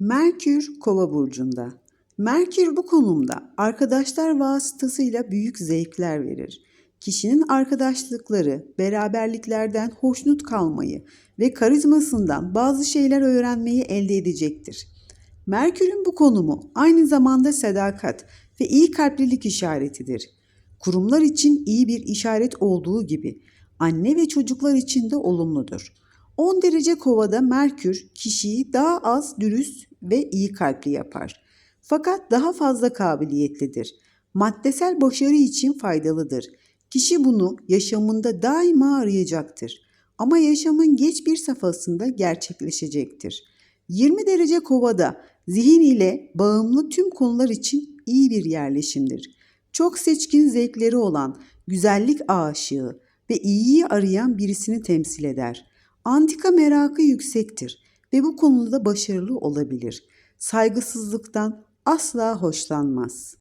Merkür Kova burcunda. Merkür bu konumda arkadaşlar vasıtasıyla büyük zevkler verir. Kişinin arkadaşlıkları, beraberliklerden hoşnut kalmayı ve karizmasından bazı şeyler öğrenmeyi elde edecektir. Merkür'ün bu konumu aynı zamanda sadakat ve iyi kalplilik işaretidir. Kurumlar için iyi bir işaret olduğu gibi anne ve çocuklar için de olumludur. 10 derece kovada Merkür kişiyi daha az dürüst ve iyi kalpli yapar. Fakat daha fazla kabiliyetlidir. Maddesel başarı için faydalıdır. Kişi bunu yaşamında daima arayacaktır. Ama yaşamın geç bir safhasında gerçekleşecektir. 20 derece kovada zihin ile bağımlı tüm konular için iyi bir yerleşimdir. Çok seçkin zevkleri olan, güzellik aşığı ve iyiyi arayan birisini temsil eder. Antika merakı yüksektir ve bu konuda başarılı olabilir. Saygısızlıktan asla hoşlanmaz.